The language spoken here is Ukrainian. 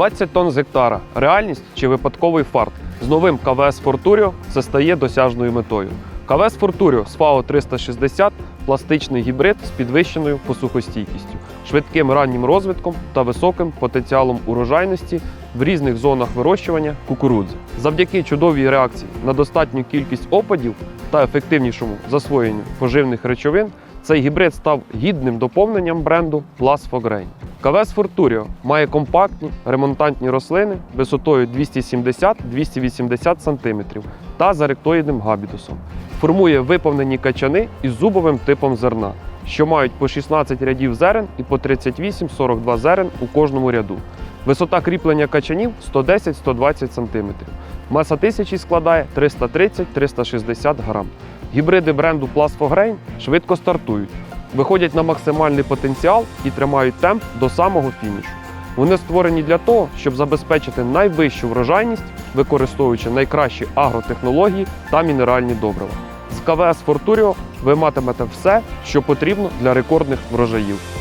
20 тонн з гектара. Реальність чи випадковий фарт. З новим КВС Forturio це стає досяжною метою. КВС Forturio з FAO 360 пластичний гібрид з підвищеною посухостійкістю, швидким раннім розвитком та високим потенціалом урожайності в різних зонах вирощування кукурудзи. Завдяки чудовій реакції на достатню кількість опадів та ефективнішому засвоєнню поживних речовин цей гібрид став гідним доповненням бренду Plus for Grain. КВС Forturio має компактні ремонтантні рослини висотою 270-280 см та заректоїдним габітусом. Формує виповнені качани із зубовим типом зерна, що мають по 16 рядів зерен і по 38-42 зерен у кожному ряду. Висота кріплення качанів 110-120 см. Маса тисячі складає 330-360 грам. Гібриди бренду Plus Grain швидко стартують, виходять на максимальний потенціал і тримають темп до самого фінішу. Вони створені для того, щоб забезпечити найвищу врожайність, використовуючи найкращі агротехнології та мінеральні добрива. З КВС Фортуріо ви матимете все, що потрібно для рекордних врожаїв.